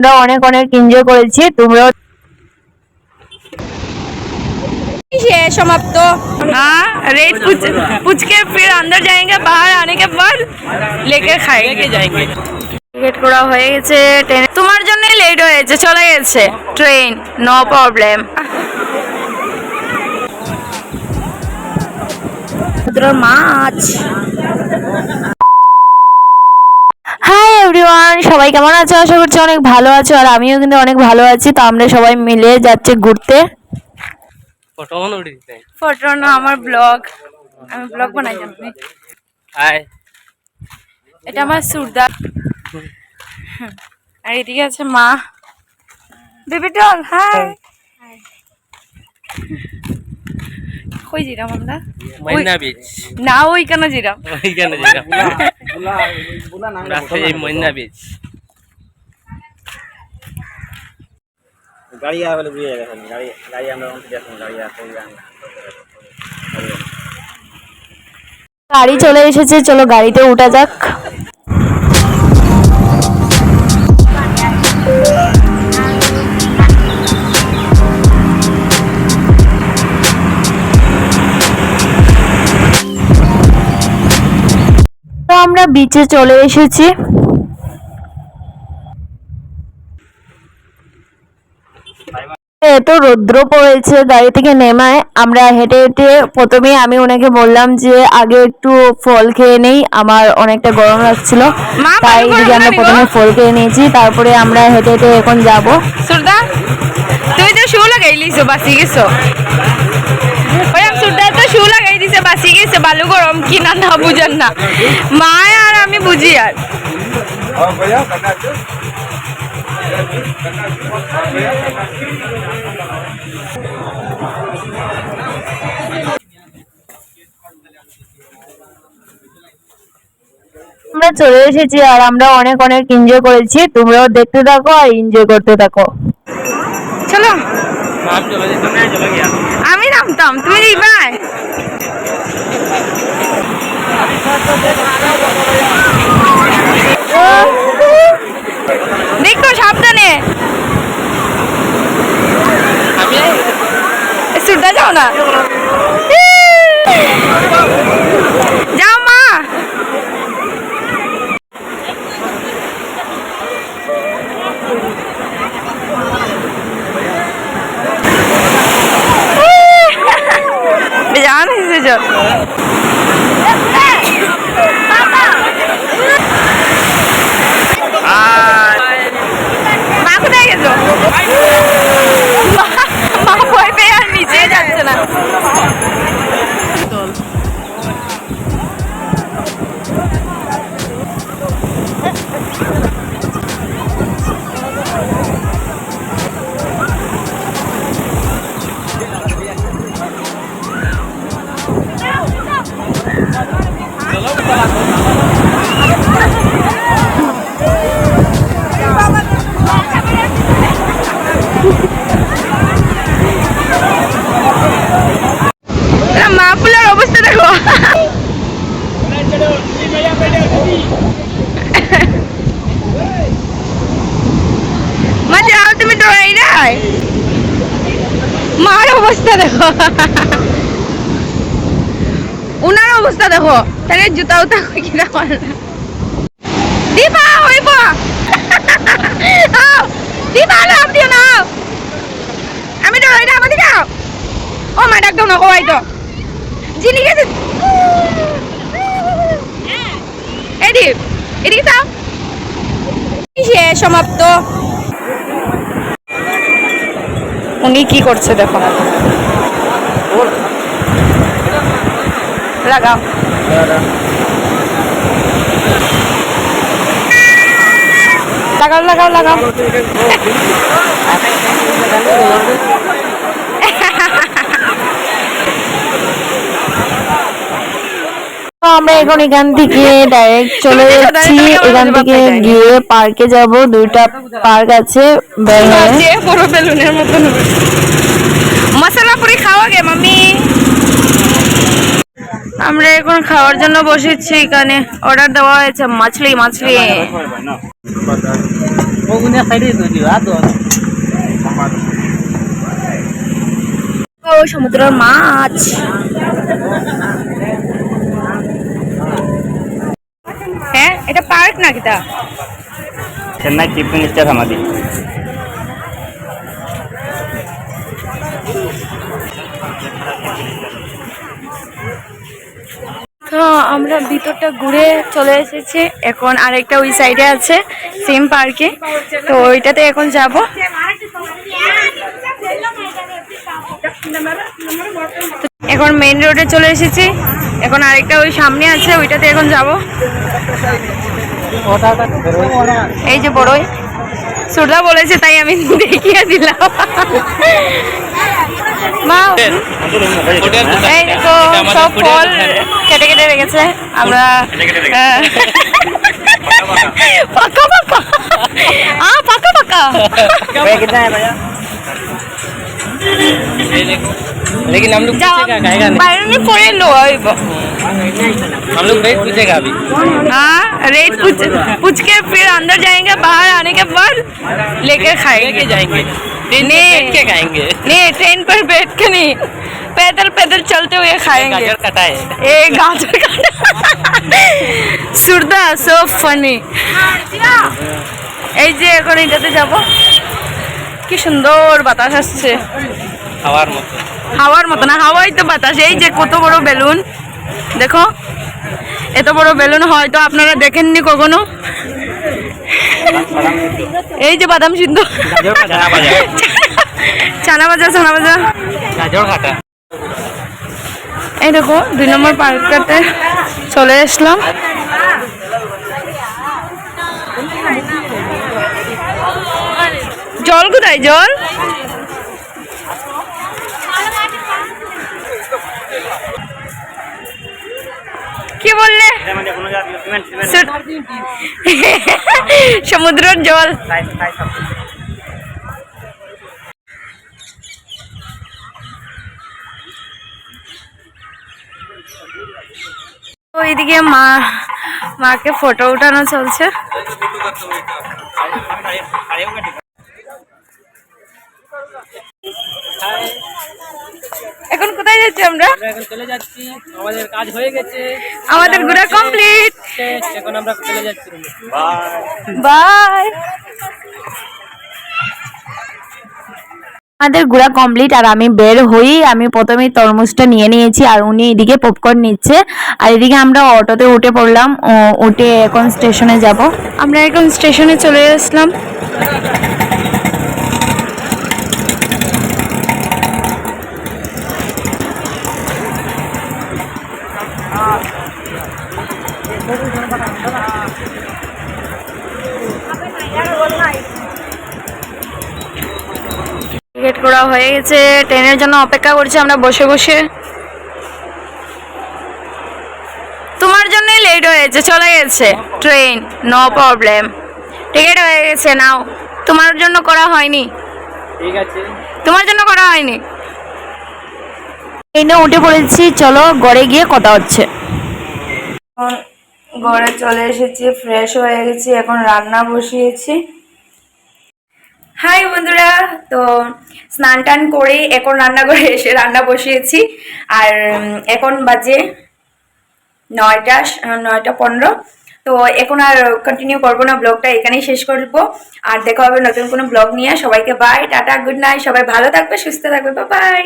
আমরা অনেক অনেক এনজয় করেছি তোমরাও ये समाप्त हाँ रेड पूछ पूछ के फिर अंदर जाएंगे बाहर आने के बाद लेकर खाएंगे लेके जाएंगे টিকিট করা হয়ে গেছে ট্রেনে তোমার জন্য লেট হয়েছে চলে গেছে ট্রেন নো প্রবলেম মাছ এভরিওয়ান সবাই কেমন আছো? আশা করছি অনেক ভালো আছো আর আমিও কিন্তু অনেক ভালো আছি। তো আমরা সবাই মিলে যাচ্ছি ঘুরতে। ফটো না আমার ব্লগ আমি ব্লগ বানাই জানি এটা আমার সুরদার। আর এদিকে আছে মা। বেবি ডল হাই কই জিরাম আমরা? ময়না বীজ না ওই কেন জিরাম। ওইখানে যেটা রাস্তায় এই ময়না বীজ গাড়ি আগে বুঝে গেছেন গাড়ি গাড়ি আমরা দেখুন গাড়ি আসে গাড়ি চলে এসেছে চলো গাড়িতে উঠা যাক। আমরা বিচে চলে এসেছি। এত রৌদ্র পড়েছে গাড়ি থেকে নেমায়। আমরা হেঁটে হেঁটে প্রথমে আমি ওনাকে বললাম যে আগে একটু ফল খেয়ে নেই আমার অনেকটা গরম লাগছিল। তাই এদিকে আমরা প্রথমে ফল খেয়ে নিয়েছি তারপরে আমরা হেঁটে হেঁটে এখন যাব। সুরদা তুমি তো শু লাগাই লিছো বাসি গেছো। সুরদা তো শু লাগাই দিছে বাসি গেছে বালু গরম কি না না বুঝেন না। মা আর আমি বুঝি আর। আমরা চলে এসেছি আর আমরা অনেক অনেক এনজয় করেছি। তোমরাও দেখতে থাকো আর এনজয় করতে থাকো। চলো। আমি নামতাম তুমি দিবাই দেখো সাবধানে। সুরদা যাও না যাও মা এসেছ মা কোথায় গেছো? মার অবস্থা দেখো। উনার অবস্থা দেখো। তাহলে জুতা উতা পারে না। দিবা হইব। দিবা লাভ দিও না। আমি ডরাই না আমাদের যাও ও মা, ডাক না কই তো। জিনি গেছে এদি এদিকে যাও সমাপ্ত? উনি কি করছে দেখো। লাগাও লাগাও লাগাও লাগাও তো আমরা এখন এখান থেকে ডাইরেক্ট চলে যাচ্ছি। এখান থেকে গিয়ে পার্কে যাব। দুইটা পার্ক আছে বের যে বড় বেলুনের মতন মশলা পুরি খাওয়া গে আমরা এখন খাওয়ার জন্য বসেছি এখানে। অর্ডার দেওয়া হয়েছে মাছলি মাছলি। ও সমুদ্রের মাছ হ্যাঁ এটা পার্ক নাকি তা? চেন্নাই চিফ মিনিস্টার আমাদের তো আমরা ভিতরটা ঘুরে চলে এসেছি। এখন আরেকটা ওই সাইডে আছে সেম পার্কে তো ওইটাতে এখন যাব। এখন মেইন রোডে চলে এসেছি। এখন আরেকটা ওই সামনে আছে, ওইটাতে এখন যাব। এই যে বড়ই। সুরদা বলেছে, তাই আমি দেখিয়ে দিলাম। মা, এই সব ফল কেটে কেটে রেখেছে। আমরা लेकिन हम लोग যাও पूछेगा खाएगा नहीं বাইরে পরে লো আইব हम लोग रेट पूछेगा अभी हाँ रेट पूछ पूछ के फिर अंदर जाएंगे बाहर आने के बाद लेकर खाएंगे लेके जाएंगे ट्रेन में नहीं। बैठ के खाएंगे नहीं ट्रेन पर बैठ के नहीं पैदल पैदल चलते हुए खाएंगे गाजर कटा है এ গাজর কাটা সুরদা সো ফানি এই যে এখন এটাতে যাব কি সুন্দর বাতাস আসছে খাওয়ার মতো। হাওয়ার মতো না হাওয়াই তো বাতাস। এই যে কত বড় বেলুন দেখো এত বড় বেলুন হয়তো আপনারা দেখেননি কখনো। এই যে বাদাম সিদ্ধ চানা ভাজা চানা ভাজা এই দেখো দুই নম্বর পার্কটাতে চলে আসলাম। জল কোথায় জল? সমুদ্রের জল ওইদিকে মা মাকে ফটো উঠানো চলছে। এখন কোথায় যাচ্ছি আমরা? এখন চলে যাচ্ছি। আমাদের কাজ হয়ে গেছে। আমাদের ঘোরা কমপ্লিট। এখন আমরা চলে যাচ্ছি বাই আমাদের ঘোরা কমপ্লিট আর আমি বের হই। আমি প্রথমে তরমুজটা নিয়ে নিয়েছি, আর উনি এদিকে পপকর্ন নিচ্ছে। আর এদিকে আমরা অটোতে উঠে পড়লাম। উঠে এখন স্টেশনে যাব। আমরা এখন স্টেশনে চলে আসলাম। করা হয়ে গেছে। ট্রেনের জন্য অপেক্ষা করছি আমরা বসে বসে। তোমার জন্যই লেট হয়েছে চলে গেছে। ট্রেন নো প্রবলেম টিকিট হয়ে গেছে নাও। তোমার জন্য করা হয়নি। ঠিক আছে। তোমার জন্য করা হয়নি। ট্রেনে উঠে পড়েছি চলো গড়ে গিয়ে কথা হচ্ছে। ঘরে চলে এসেছি ফ্রেশ হয়ে গেছি এখন রান্না বসিয়েছি। হাই বন্ধুরা, তো স্নান টান করে এখন রান্নাঘরে এসে রান্না বসিয়েছি। আর এখন বাজে নয়টা নয়টা পনেরো। তো এখন আর কন্টিনিউ করব না ব্লগটা এখানেই শেষ করব। আর দেখা হবে নতুন কোনো ব্লগ নিয়ে। সবাইকে বাই টাটা গুড নাইট সবাই ভালো থাকবে, সুস্থ থাকবে বাই